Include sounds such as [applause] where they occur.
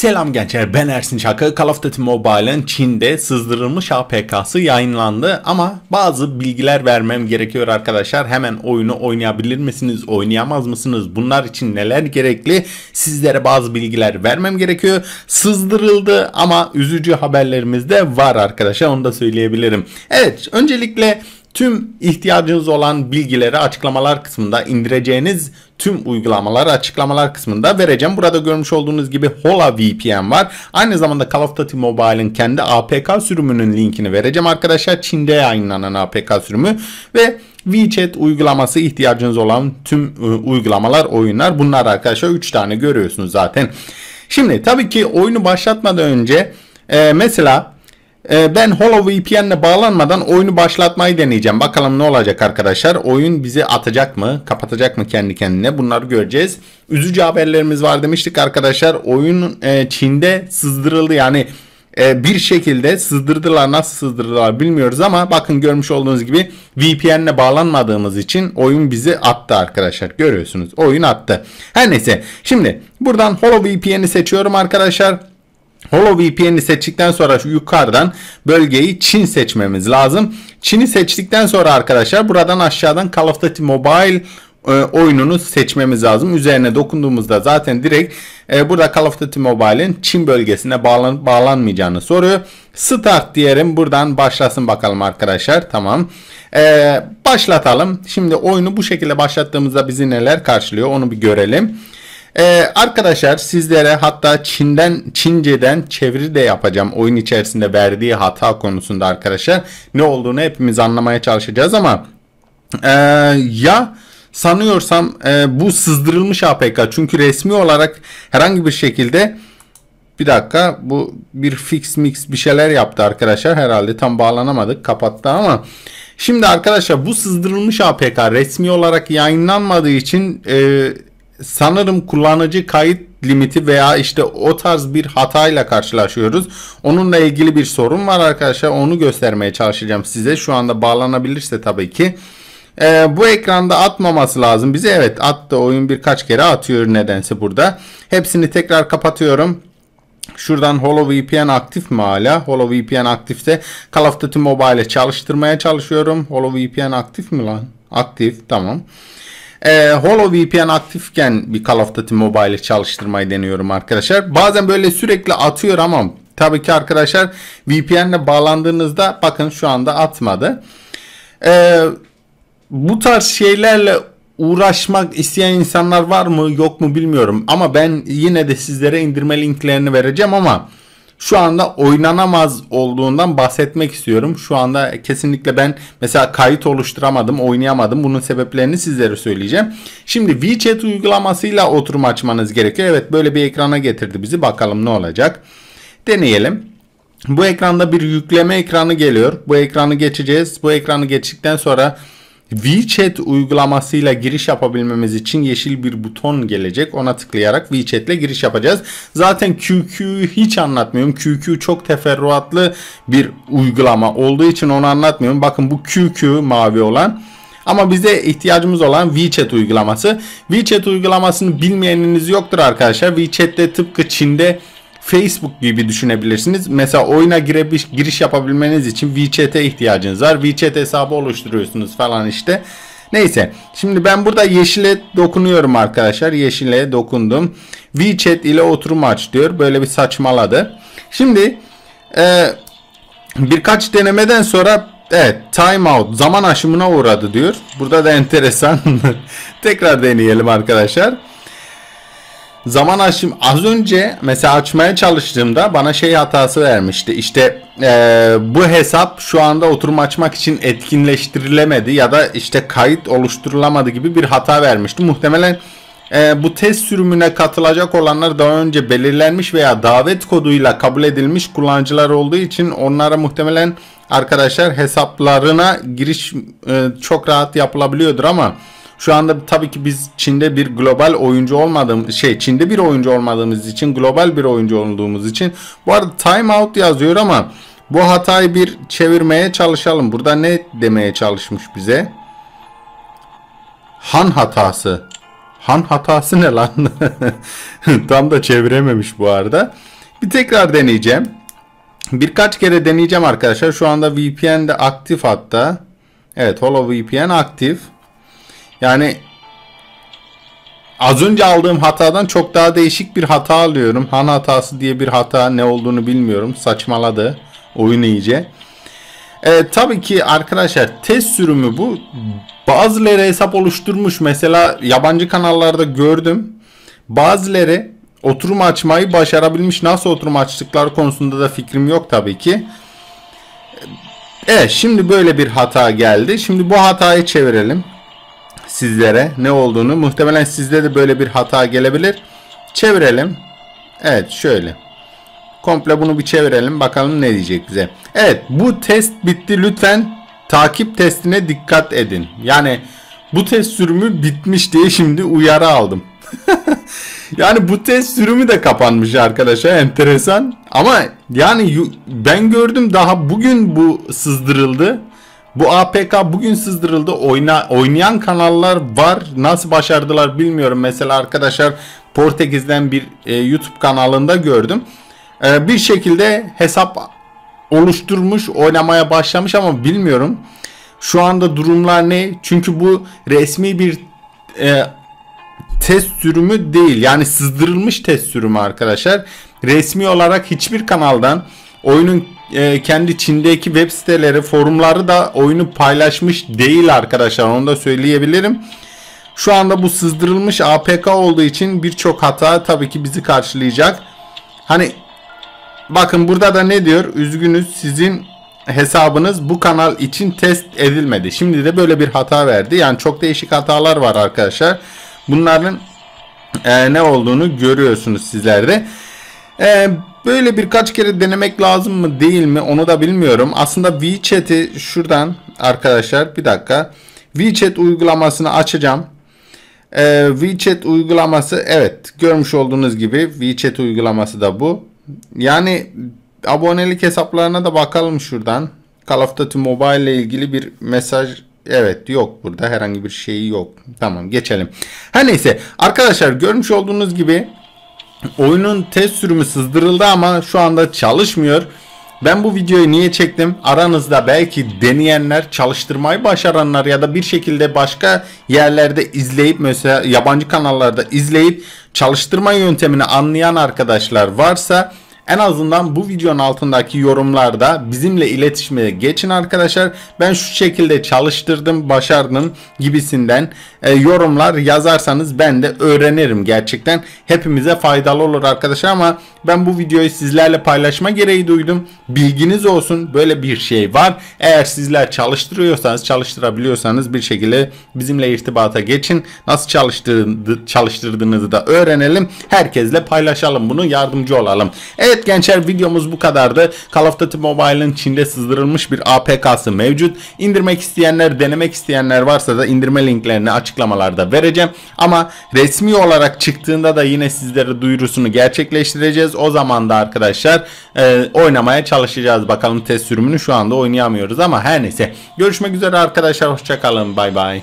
Selam gençler ben Ersin Çakı. Call of Duty Mobile'ın Çin'de sızdırılmış APK'sı yayınlandı ama bazı bilgiler vermem gerekiyor arkadaşlar. Hemen oyunu oynayabilir misiniz, oynayamaz mısınız? Bunlar için neler gerekli? Sizlere bazı bilgiler vermem gerekiyor. Sızdırıldı ama üzücü haberlerimiz de var arkadaşlar onu da söyleyebilirim. Evet öncelikle Tüm ihtiyacınız olan bilgileri açıklamalar kısmında indireceğiniz tüm uygulamaları açıklamalar kısmında vereceğim. Burada görmüş olduğunuz gibi Hola VPN var. Aynı zamanda Call of Duty Mobile'ın kendi APK sürümünün linkini vereceğim arkadaşlar. Çin'de yayınlanan APK sürümü ve WeChat uygulaması ihtiyacınız olan tüm ıı, uygulamalar, oyunlar bunlar arkadaşlar 3 tane görüyorsunuz zaten. Şimdi tabii ki oyunu başlatmadan önce e, mesela ee, ben HoloVPN ile bağlanmadan oyunu başlatmayı deneyeceğim. Bakalım ne olacak arkadaşlar. Oyun bizi atacak mı? Kapatacak mı kendi kendine? Bunları göreceğiz. Üzücü haberlerimiz var demiştik arkadaşlar. Oyun e, Çin'de sızdırıldı. Yani e, bir şekilde sızdırdılar. Nasıl sızdırdılar bilmiyoruz ama bakın görmüş olduğunuz gibi VPN ile bağlanmadığımız için oyun bizi attı arkadaşlar. Görüyorsunuz. Oyun attı. Her neyse. Şimdi buradan HoloVPN'i seçiyorum arkadaşlar. HoloVPN'i seçtikten sonra şu yukarıdan bölgeyi Çin seçmemiz lazım. Çin'i seçtikten sonra arkadaşlar buradan aşağıdan Call of Duty Mobile e, oyununu seçmemiz lazım. Üzerine dokunduğumuzda zaten direkt e, burada Call of Duty Mobile'in Çin bölgesine bağlan bağlanmayacağını soruyor. Start diyelim. Buradan başlasın bakalım arkadaşlar. Tamam. E, başlatalım. Şimdi oyunu bu şekilde başlattığımızda bizi neler karşılıyor onu bir görelim. Ee, arkadaşlar sizlere hatta Çin'den Çince'den çeviri de yapacağım. Oyun içerisinde verdiği hata konusunda arkadaşlar. Ne olduğunu hepimiz anlamaya çalışacağız ama e, ya sanıyorsam e, bu sızdırılmış APK çünkü resmi olarak herhangi bir şekilde bir dakika bu bir fix mix bir şeyler yaptı arkadaşlar. Herhalde tam bağlanamadık kapattı ama. Şimdi arkadaşlar bu sızdırılmış APK resmi olarak yayınlanmadığı için e, sanırım kullanıcı kayıt limiti veya işte o tarz bir hatayla karşılaşıyoruz. Onunla ilgili bir sorun var arkadaşlar. Onu göstermeye çalışacağım size. Şu anda bağlanabilirse tabii ki. Ee, bu ekranda atmaması lazım bize. Evet attı. Oyun birkaç kere atıyor nedense burada. Hepsini tekrar kapatıyorum. Şuradan HoloVPN aktif mi hala? HoloVPN aktifse Call of Duty Mobile çalıştırmaya çalışıyorum. HoloVPN aktif mi lan? Aktif tamam. E, Holo VPN aktifken bir Call of Duty Mobile'i çalıştırmayı deniyorum arkadaşlar. Bazen böyle sürekli atıyor ama tabii ki arkadaşlar VPN ile bağlandığınızda bakın şu anda atmadı. E, bu tarz şeylerle uğraşmak isteyen insanlar var mı yok mu bilmiyorum. Ama ben yine de sizlere indirme linklerini vereceğim ama şu anda oynanamaz olduğundan bahsetmek istiyorum. Şu anda kesinlikle ben mesela kayıt oluşturamadım, oynayamadım. Bunun sebeplerini sizlere söyleyeceğim. Şimdi WeChat uygulamasıyla oturum açmanız gerekiyor. Evet böyle bir ekrana getirdi bizi. Bakalım ne olacak. Deneyelim. Bu ekranda bir yükleme ekranı geliyor. Bu ekranı geçeceğiz. Bu ekranı geçtikten sonra WeChat uygulamasıyla giriş yapabilmemiz için yeşil bir buton gelecek. Ona tıklayarak WeChat ile giriş yapacağız. Zaten QQ'yu hiç anlatmıyorum. QQ çok teferruatlı bir uygulama olduğu için onu anlatmıyorum. Bakın bu QQ mavi olan. Ama bize ihtiyacımız olan WeChat uygulaması. WeChat uygulamasını bilmeyeniniz yoktur arkadaşlar. WeChat'te tıpkı Çin'de Facebook gibi düşünebilirsiniz. Mesela oyuna girebiş, giriş yapabilmeniz için WeChat'e ihtiyacınız var. WeChat hesabı oluşturuyorsunuz falan işte. Neyse. Şimdi ben burada yeşile dokunuyorum arkadaşlar. Yeşile dokundum. WeChat ile oturum aç diyor. Böyle bir saçmaladı. Şimdi e, birkaç denemeden sonra evet timeout zaman aşımına uğradı diyor. Burada da enteresan. [laughs] Tekrar deneyelim arkadaşlar. Zaman aşım az önce mesela açmaya çalıştığımda bana şey hatası vermişti. İşte e, bu hesap şu anda oturum açmak için etkinleştirilemedi ya da işte kayıt oluşturulamadı gibi bir hata vermişti. Muhtemelen e, bu test sürümüne katılacak olanlar daha önce belirlenmiş veya davet koduyla kabul edilmiş kullanıcılar olduğu için onlara muhtemelen arkadaşlar hesaplarına giriş e, çok rahat yapılabiliyordur ama şu anda tabii ki biz Çin'de bir global oyuncu olmadığımız şey Çin'de bir oyuncu olmadığımız için global bir oyuncu olduğumuz için bu arada timeout yazıyor ama bu hatayı bir çevirmeye çalışalım. Burada ne demeye çalışmış bize? Han hatası. Han hatası ne lan? [laughs] Tam da çevirememiş bu arada. Bir tekrar deneyeceğim. Birkaç kere deneyeceğim arkadaşlar. Şu anda VPN de aktif hatta. Evet Holo VPN aktif. Yani az önce aldığım hatadan çok daha değişik bir hata alıyorum. Han hatası diye bir hata ne olduğunu bilmiyorum. Saçmaladı oyun iyice. E, tabii ki arkadaşlar test sürümü bu. Bazıları hesap oluşturmuş. Mesela yabancı kanallarda gördüm. Bazıları oturum açmayı başarabilmiş. Nasıl oturum açtıkları konusunda da fikrim yok tabii ki. Evet şimdi böyle bir hata geldi. Şimdi bu hatayı çevirelim. Sizlere ne olduğunu. Muhtemelen sizde de böyle bir hata gelebilir. Çevirelim. Evet şöyle. Komple bunu bir çevirelim bakalım ne diyecek bize. Evet bu test bitti lütfen takip testine dikkat edin. Yani bu test sürümü bitmiş diye şimdi uyarı aldım. [laughs] yani bu test sürümü de kapanmış arkadaşlar enteresan. Ama yani ben gördüm daha bugün bu sızdırıldı. Bu APK bugün sızdırıldı. Oyna, oynayan kanallar var. Nasıl başardılar bilmiyorum. Mesela arkadaşlar Portekiz'den bir e, YouTube kanalında gördüm. E, bir şekilde hesap oluşturmuş, oynamaya başlamış ama bilmiyorum. Şu anda durumlar ne? Çünkü bu resmi bir e, test sürümü değil. Yani sızdırılmış test sürümü arkadaşlar. Resmi olarak hiçbir kanaldan oyunun e, kendi Çin'deki web siteleri, forumları da oyunu paylaşmış değil arkadaşlar. Onu da söyleyebilirim. Şu anda bu sızdırılmış APK olduğu için birçok hata tabii ki bizi karşılayacak. Hani bakın burada da ne diyor? Üzgünüz sizin hesabınız bu kanal için test edilmedi. Şimdi de böyle bir hata verdi. Yani çok değişik hatalar var arkadaşlar. Bunların e, ne olduğunu görüyorsunuz sizlerde. E, böyle birkaç kere denemek lazım mı değil mi onu da bilmiyorum. Aslında WeChat'i şuradan arkadaşlar bir dakika. WeChat uygulamasını açacağım. Ee, WeChat uygulaması evet görmüş olduğunuz gibi WeChat uygulaması da bu. Yani abonelik hesaplarına da bakalım şuradan. Call of Duty Mobile ile ilgili bir mesaj Evet yok burada herhangi bir şey yok. Tamam geçelim. Her neyse arkadaşlar görmüş olduğunuz gibi oyunun test sürümü sızdırıldı ama şu anda çalışmıyor. Ben bu videoyu niye çektim? Aranızda belki deneyenler, çalıştırmayı başaranlar ya da bir şekilde başka yerlerde izleyip mesela yabancı kanallarda izleyip çalıştırma yöntemini anlayan arkadaşlar varsa en azından bu videonun altındaki yorumlarda bizimle iletişime geçin arkadaşlar. Ben şu şekilde çalıştırdım, başardım gibisinden e, yorumlar yazarsanız ben de öğrenirim gerçekten. Hepimize faydalı olur arkadaşlar ama ben bu videoyu sizlerle paylaşma gereği duydum. Bilginiz olsun böyle bir şey var. Eğer sizler çalıştırıyorsanız, çalıştırabiliyorsanız bir şekilde bizimle irtibata geçin. Nasıl çalıştırdığınızı da öğrenelim. Herkesle paylaşalım bunu, yardımcı olalım. Evet Evet gençler videomuz bu kadardı. Call of Duty Mobile'ın Çin'de sızdırılmış bir APK'sı mevcut. İndirmek isteyenler, denemek isteyenler varsa da indirme linklerini açıklamalarda vereceğim. Ama resmi olarak çıktığında da yine sizlere duyurusunu gerçekleştireceğiz. O zaman da arkadaşlar e, oynamaya çalışacağız. Bakalım test sürümünü şu anda oynayamıyoruz ama her neyse. Görüşmek üzere arkadaşlar. Hoşçakalın. Bay bay.